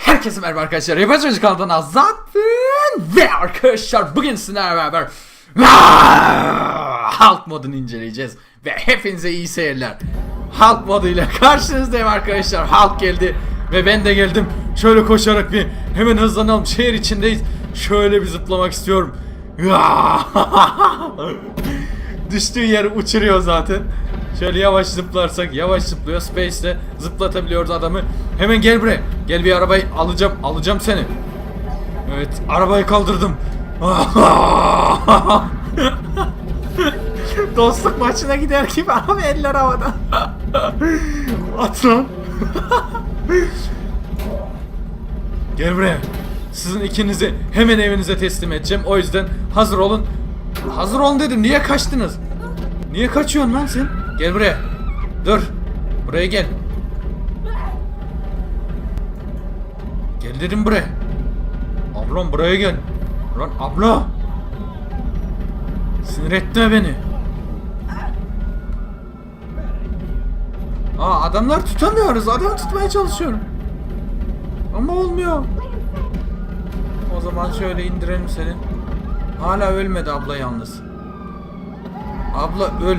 Herkese merhaba arkadaşlar. Yapay Çocuk kanalından Azat ben ve arkadaşlar bugün sizlerle beraber Halk modunu inceleyeceğiz ve hepinize iyi seyirler. Halk moduyla karşınızdayım arkadaşlar. Halk geldi ve ben de geldim. Şöyle koşarak bir hemen hızlanalım. Şehir içindeyiz. Şöyle bir zıplamak istiyorum. Düştüğü yeri uçuruyor zaten. Şöyle yavaş zıplarsak yavaş zıplıyor. Space'le zıplatabiliyoruz adamı. Hemen gel buraya. Gel bir arabayı alacağım. Alacağım seni. Evet arabayı kaldırdım. Dostluk maçına gider gibi abi eller havada. At lan. Gel buraya. Sizin ikinizi hemen evinize teslim edeceğim. O yüzden hazır olun. Hazır olun dedim. Niye kaçtınız? Niye kaçıyorsun lan sen? Gel buraya. Dur. Buraya gel. Gel dedim buraya. Ablam buraya gel. Lan abla. Sinir etme beni. Aa adamlar tutamıyoruz. Adam tutmaya çalışıyorum. Ama olmuyor. O zaman şöyle indirelim seni. Hala ölmedi abla yalnız. Abla öl.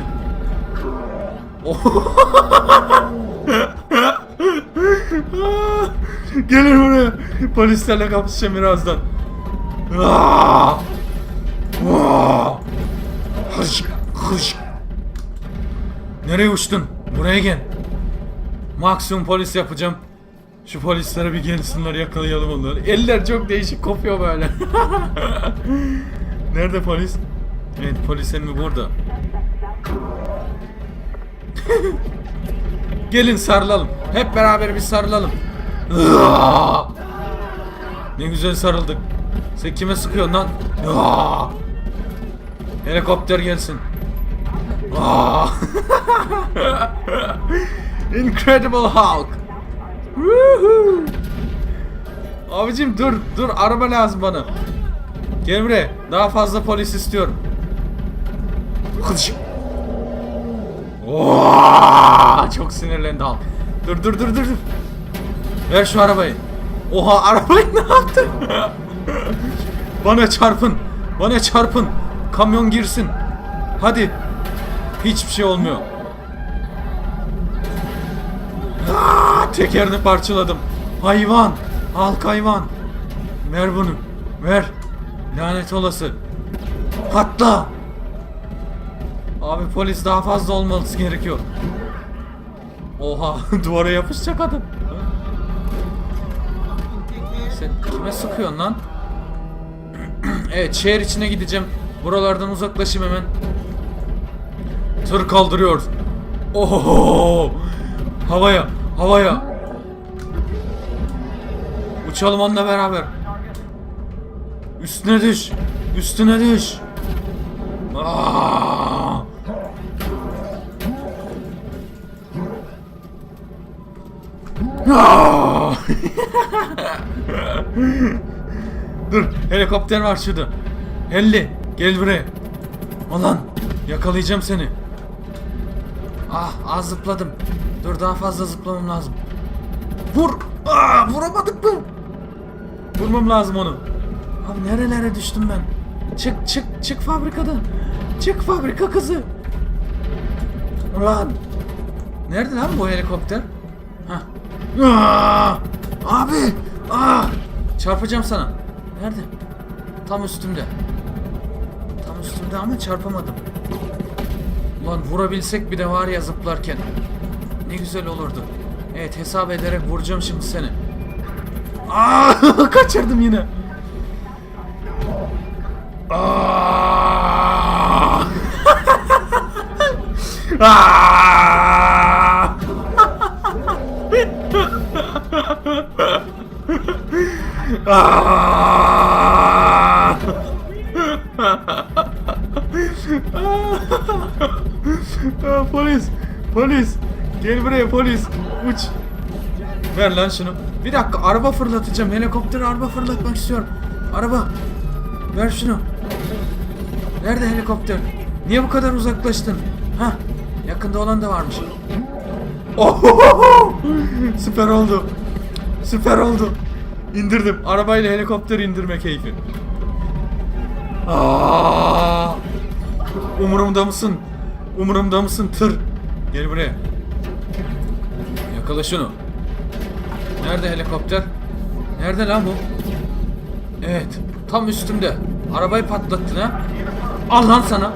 Gelin buraya. Polislerle kapışacağım birazdan. Aa! Aa! Hış, hış. Nereye uçtun? Buraya gel. Maksimum polis yapacağım. Şu polislere bir gelsinler yakalayalım onları. Eller çok değişik kopuyor böyle. Nerede polis? Evet polis mi burada? Gelin sarılalım. Hep beraber bir sarılalım. Ne güzel sarıldık. Sen kime sıkıyorsun lan? Helikopter gelsin. Incredible Hulk. Abicim dur dur araba lazım bana. Gel. Daha fazla polis istiyorum. Hıç. Oo, çok sinirlendi Hulk. Dur dur dur dur. dur. Ver şu arabayı. Oha arabayı ne yaptın? bana çarpın. Bana çarpın. Kamyon girsin. Hadi. Hiçbir şey olmuyor. Aa, tekerini parçaladım. Hayvan. Halk hayvan. Ver bunu. Ver. Lanet olası. Patla. Abi polis daha fazla olması gerekiyor. Oha duvara yapışacak adam. Sen kime sıkıyorsun lan? evet şehir içine gideceğim. Buralardan uzaklaşayım hemen. Tır kaldırıyor. Oho! Havaya, havaya. Uçalım onunla beraber. Üstüne düş. Üstüne düş. Aa! Dur, helikopter var şurada. Helli, gel buraya. Alan, yakalayacağım seni. Ah, az zıpladım. Dur daha fazla zıplamam lazım. Vur! Aa, vuramadık mı? Vurmam lazım onu. Abi nerelere düştüm ben? Çık çık çık fabrikadan. Çık fabrika kızı. Ulan. Nerede lan bu helikopter? Hah. Aa! Abi! Aa! Çarpacağım sana. Nerede? Tam üstümde. Tam üstümde ama çarpamadım. Ulan vurabilsek bir de var ya zıplarken. Ne güzel olurdu. Evet hesap ederek vuracağım şimdi seni. Aa, kaçırdım yine. Aa! Aa! Polis, polis. Gel buraya polis. Uç. Ver lan şunu. Bir dakika araba fırlatacağım. Helikopter araba fırlatmak istiyorum. Araba. Ver şunu. Nerede helikopter? Niye bu kadar uzaklaştın? Ha? Yakında olan da varmış. Ohohoho! Süper oldu. Süper oldu. İndirdim. Arabayla helikopter indirme keyfi. Aa! Umurumda mısın? Umurumda mısın tır? Gel buraya. Yakala şunu. Nerede helikopter? Nerede lan bu? Evet. Tam üstümde. Arabayı patlattın ha. Al lan sana.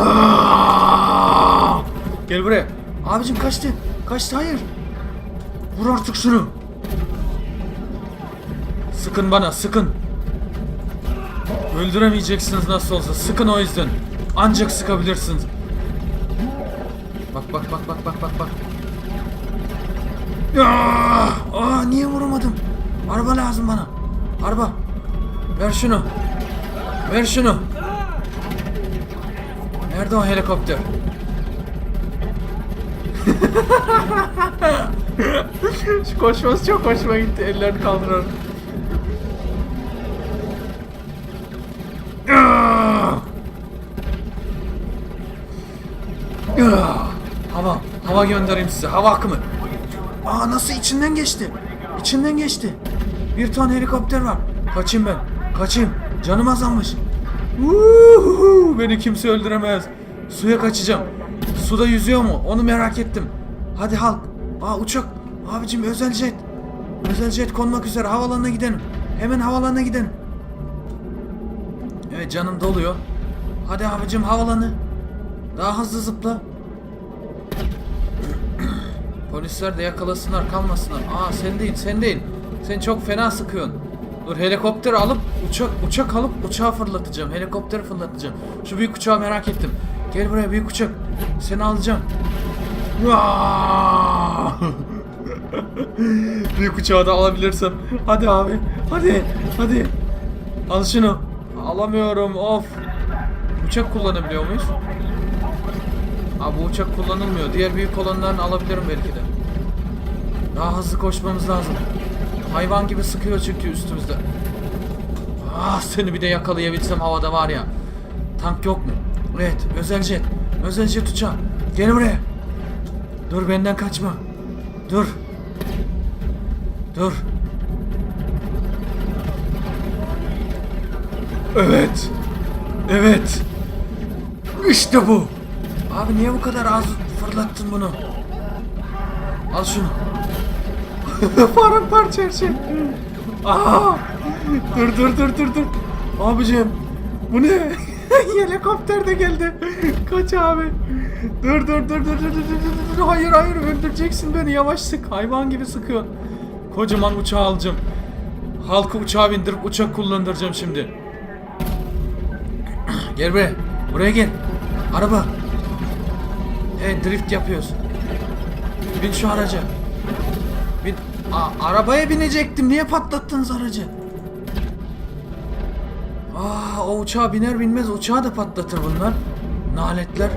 Aa! Gel buraya. Abicim kaçtı. Kaçtı hayır. Vur artık şunu. Sıkın bana sıkın. Öldüremeyeceksiniz nasıl olsa. Sıkın o yüzden. Ancak sıkabilirsiniz. Bak bak bak bak bak bak bak. Aa, aa niye vuramadım? Araba lazım bana. Araba. Ver şunu. Ver şunu. Nerede o helikopter? Şu koşması çok hoşuma gitti. Ellerini kaldırarak. Hava, göndereyim size. Hava akımı. Aa nasıl içinden geçti? İçinden geçti. Bir tane helikopter var. Kaçayım ben. Kaçayım. Canım azalmış. Uhuhu, Beni kimse öldüremez. Suya kaçacağım. Suda yüzüyor mu? Onu merak ettim. Hadi halk. Aa uçak. Abicim özel jet. Özel jet konmak üzere. Havalanına gidelim. Hemen havalanına gidelim. Evet canım doluyor. Hadi abicim havalanı. Daha hızlı zıpla. Polisler de yakalasınlar kalmasınlar. Aa sen değil sen değil. Sen çok fena sıkıyorsun. Dur helikopter alıp uçak uçak alıp uçağı fırlatacağım. Helikopteri fırlatacağım. Şu büyük uçağı merak ettim. Gel buraya büyük uçak. Seni alacağım. Büyük uçağı da alabilirsem. Hadi abi. Hadi. Hadi. Al şunu. Alamıyorum. Of. Uçak kullanabiliyor muyuz? Abi bu uçak kullanılmıyor. Diğer büyük olanlarını alabilirim belki de. Daha hızlı koşmamız lazım. Hayvan gibi sıkıyor çünkü üstümüzde. Ah seni bir de yakalayabilsem havada var ya. Tank yok mu? Evet özel jet. Özel jet uçağı. Gel buraya. Dur benden kaçma. Dur. Dur. Evet. Evet. İşte bu. Abi niye bu kadar az fırlattın bunu? Al şunu. Paramparça her şey. Aa! Dur dur dur dur dur. Abicim bu ne? Helikopter de geldi. Kaç abi. Dur dur dur dur dur dur dur dur. Hayır hayır öldüreceksin beni yavaş sık. Hayvan gibi sıkıyor. Kocaman uçağı alacağım. Halkı uçağa bindirip uçak kullandıracağım şimdi. Gel buraya. Buraya gel. Araba. Evet drift yapıyoruz. Bin şu araca. Bin. Aa, arabaya binecektim. Niye patlattınız aracı? Aa, o uçağa biner binmez uçağı da patlatır bunlar. Naletler.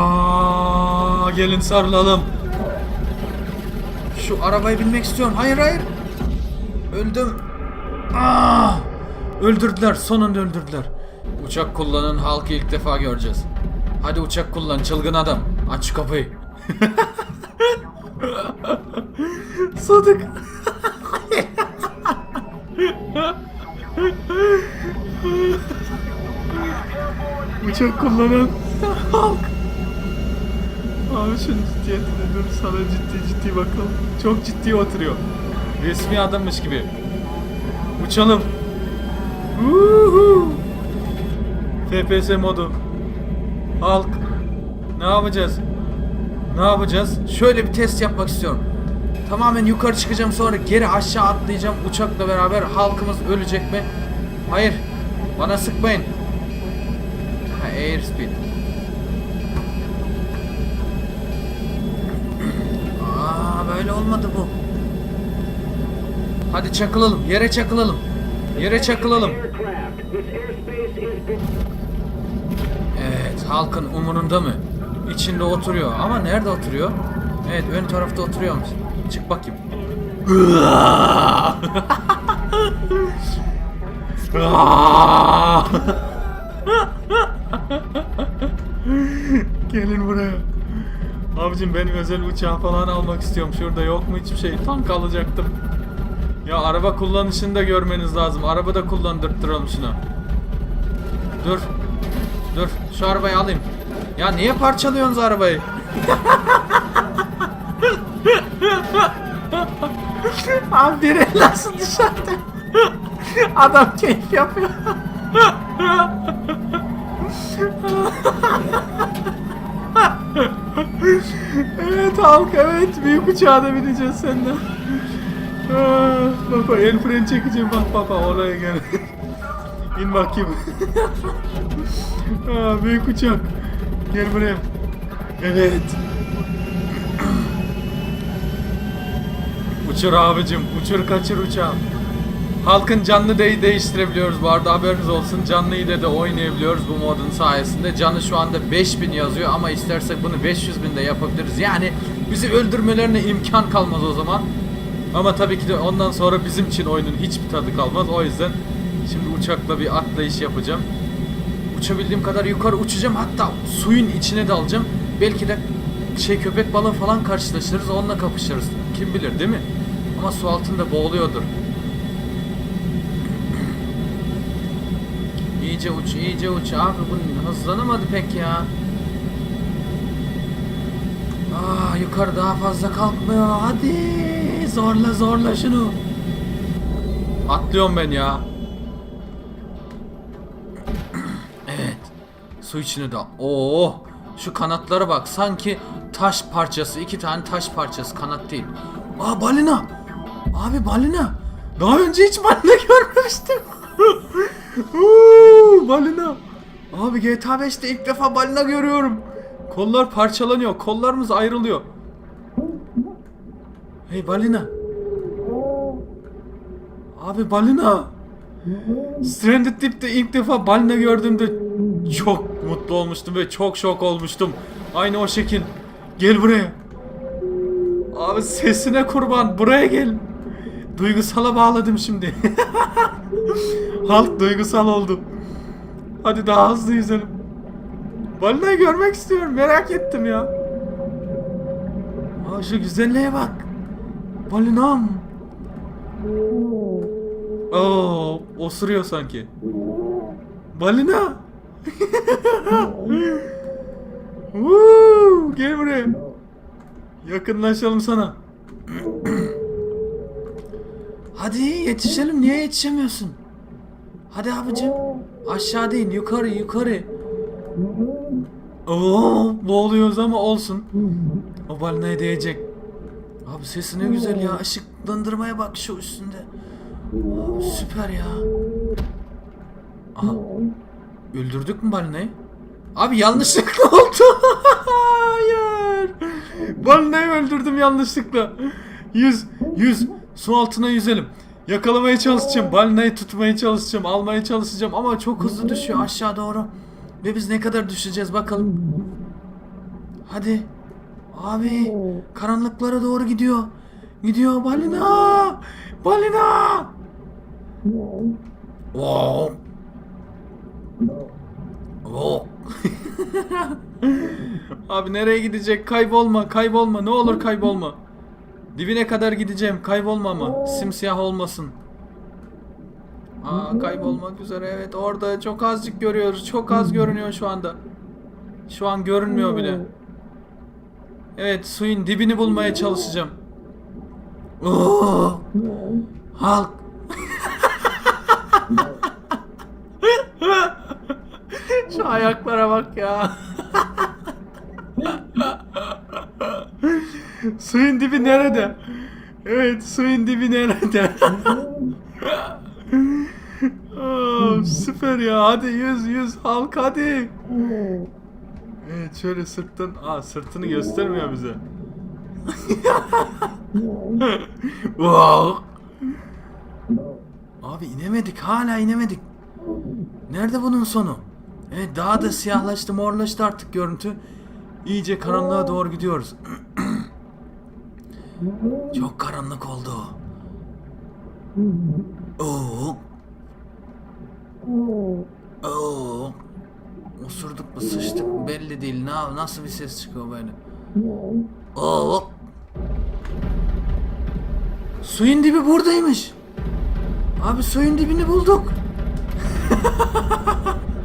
Aa, gelin sarılalım. Şu arabaya binmek istiyorum. Hayır hayır. Öldüm. Aa, öldürdüler. Sonunda öldürdüler. Uçak kullanan halkı ilk defa göreceğiz. Hadi uçak kullan çılgın adam. Aç kapıyı. Sadık. uçak kullanan halk. Abi şunun ciddiyetine dur sana ciddi ciddi bakalım. Çok ciddi oturuyor. Resmi adammış gibi. Uçalım. Uhu. FPS modu. Halk. Ne yapacağız? Ne yapacağız? Şöyle bir test yapmak istiyorum. Tamamen yukarı çıkacağım sonra geri aşağı atlayacağım uçakla beraber halkımız ölecek mi? Hayır. Bana sıkmayın. Ha airspeed. Aa böyle olmadı bu. Hadi çakılalım. Yere çakılalım. Yere çakılalım. Halkın umurunda mı? İçinde oturuyor ama nerede oturuyor? Evet, ön tarafta oturuyormuş. Çık bakayım. Gelin buraya. Abicim benim özel uçağı falan almak istiyorum. Şurada yok mu hiçbir şey? Tank alacaktım. Ya araba kullanışını da görmeniz lazım. Araba da kullandırttıralım şuna. Dur. Dur. Şu arabayı alayım. Ya niye parçalıyorsunuz arabayı? Abi biri nasıl dışarıda? Adam keyif yapıyor. evet halk evet büyük uçağa da bineceğiz seninle. Ah, bak el freni çekeceğim bak bak oraya gel. İn bakayım. Aa, büyük uçak. Gel buraya. Evet. Uçur abicim, uçur kaçır uçağı. Halkın canlı de değiştirebiliyoruz bu arada haberiniz olsun. Canlı ile de oynayabiliyoruz bu modun sayesinde. Canı şu anda 5000 yazıyor ama istersek bunu 500 bin de yapabiliriz. Yani bizi öldürmelerine imkan kalmaz o zaman. Ama tabii ki de ondan sonra bizim için oyunun hiçbir tadı kalmaz. O yüzden şimdi uçakla bir atlayış yapacağım. Uçabildiğim kadar yukarı uçacağım. Hatta suyun içine dalacağım. Belki de şey köpek balığı falan karşılaşırız. Onunla kapışırız. Kim bilir değil mi? Ama su altında boğuluyordur. İyice uç, iyice uç. Abi bu hızlanamadı pek ya. Aa, yukarı daha fazla kalkmıyor. Hadi zorla zorla şunu. Atlıyorum ben ya. Su içine dal. Oo. Şu kanatlara bak. Sanki taş parçası. iki tane taş parçası. Kanat değil. Aa balina. Abi balina. Daha önce hiç balina görmemiştim. Uuu, balina. Abi GTA 5'te ilk defa balina görüyorum. Kollar parçalanıyor. Kollarımız ayrılıyor. Hey balina. Abi balina. Stranded Deep'te ilk defa balina gördüğümde çok mutlu olmuştum ve çok şok olmuştum. Aynı o şekil. Gel buraya. Abi sesine kurban buraya gel. Duygusala bağladım şimdi. Halk duygusal oldu. Hadi daha hızlı yüzelim. Balinayı görmek istiyorum. Merak ettim ya. Aa, şu güzelliğe bak. Balinam. Oo, osuruyor sanki. Balina. Woo, gel buraya. Yakınlaşalım sana. Hadi yetişelim. Niye yetişemiyorsun? Hadi abicim. Aşağı değil. Yukarı yukarı. Oo, boğuluyoruz ama olsun. O balinaya değecek. Abi sesi ne güzel ya. Işıklandırmaya bak şu üstünde. Abi süper ya. Aha. Öldürdük mü balinayı? Abi yanlışlıkla oldu. Hayır. Balinayı öldürdüm yanlışlıkla. Yüz, yüz. Su altına yüzelim. Yakalamaya çalışacağım. Balinayı tutmaya çalışacağım. Almaya çalışacağım. Ama çok hızlı düşüyor aşağı doğru. Ve biz ne kadar düşeceğiz bakalım. Hadi. Abi. Karanlıklara doğru gidiyor. Gidiyor balina. Balina. Wow. Wow. Abi nereye gidecek? Kaybolma, kaybolma. Ne olur kaybolma. Dibine kadar gideceğim. Kaybolma ama. Simsiyah olmasın. Aa kaybolmak üzere. Evet orada çok azıcık görüyoruz. Çok az görünüyor şu anda. Şu an görünmüyor bile. Evet suyun dibini bulmaya çalışacağım. Oo! Halk. Şu ayaklara bak ya. suyun dibi nerede? Evet, suyun dibi nerede? Aa, süper ya. Hadi yüz yüz halk hadi. Evet şöyle sırttan. Aa sırtını göstermiyor bize. wow. Abi inemedik. Hala inemedik. Nerede bunun sonu? Evet daha da siyahlaştı, morlaştı artık görüntü. İyice karanlığa doğru gidiyoruz. Çok karanlık oldu. Oo. Oo. Osurduk mu sıçtık mı belli değil. Ne, nasıl bir ses çıkıyor böyle? Oo. Suyun dibi buradaymış. Abi suyun dibini bulduk.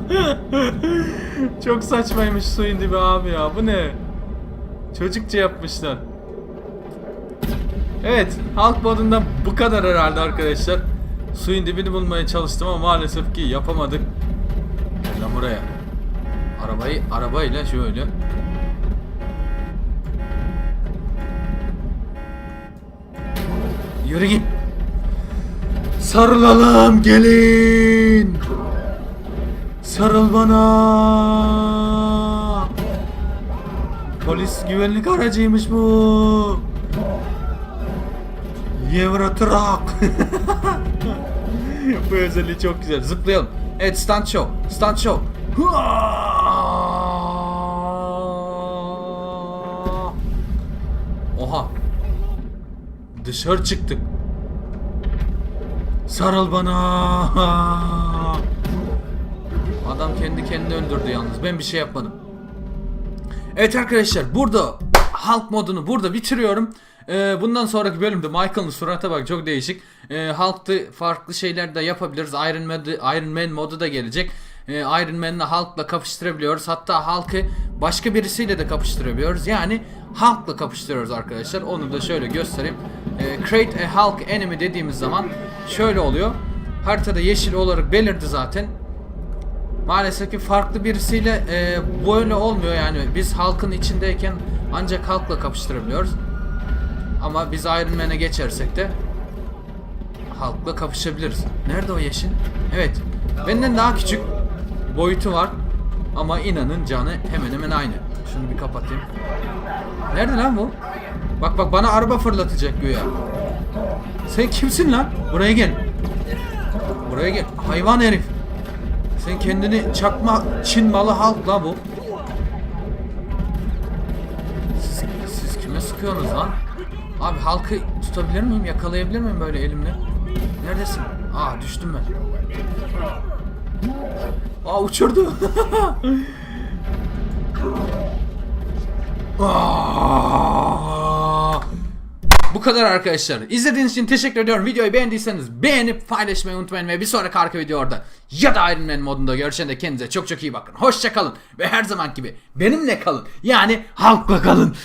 Çok saçmaymış suyun dibi abi ya. Bu ne? Çocukça yapmışlar. Evet, halk modunda bu kadar herhalde arkadaşlar. Suyun dibini bulmaya çalıştım ama maalesef ki yapamadık. Gel buraya. Arabayı arabayla şöyle. Yürü git. Sarılalım gelin. Sarıl bana. Polis güvenlik aracıymış bu. Euro Truck. bu özelliği çok güzel. Zıplayalım. Evet stunt show. Stunt show. Oha. Dışarı çıktık. Sarıl bana. Adam kendi kendini öldürdü yalnız. Ben bir şey yapmadım. Evet arkadaşlar burada Hulk modunu burada bitiriyorum. Ee, bundan sonraki bölümde Michael'ın surata bak çok değişik. Ee, Hulk'ta farklı şeyler de yapabiliriz. Iron Man, Iron Man modu da gelecek. Ee, Iron Man'la Hulk'la kapıştırabiliyoruz. Hatta Hulk'ı başka birisiyle de kapıştırabiliyoruz. Yani Hulk'la kapıştırıyoruz arkadaşlar. Onu da şöyle göstereyim. Ee, Create a Hulk Enemy dediğimiz zaman şöyle oluyor. Haritada yeşil olarak belirdi zaten. Maalesef ki farklı birisiyle e, böyle olmuyor yani biz halkın içindeyken ancak halkla kapıştırabiliyoruz. Ama biz Iron Man'e geçersek de halkla kapışabiliriz. Nerede o yeşil? Evet. Benden daha küçük boyutu var. Ama inanın canı hemen hemen aynı. Şunu bir kapatayım. Nerede lan bu? Bak bak bana araba fırlatacak güya. Sen kimsin lan? Buraya gel. Buraya gel. Hayvan herif. Sen kendini çakma Çin malı halk la bu. Siz, siz kime sıkıyorsunuz lan? Abi halkı tutabilir miyim? Yakalayabilir miyim böyle elimle? Neredesin? Aa düştüm ben. Aa uçurdu. Aa! Bu kadar arkadaşlar. İzlediğiniz için teşekkür ediyorum. Videoyu beğendiyseniz beğenip paylaşmayı unutmayın ve bir sonraki arka videoda ya da Iron Man modunda görüşen de kendinize çok çok iyi bakın. Hoşça kalın ve her zaman gibi benimle kalın. Yani halkla kalın.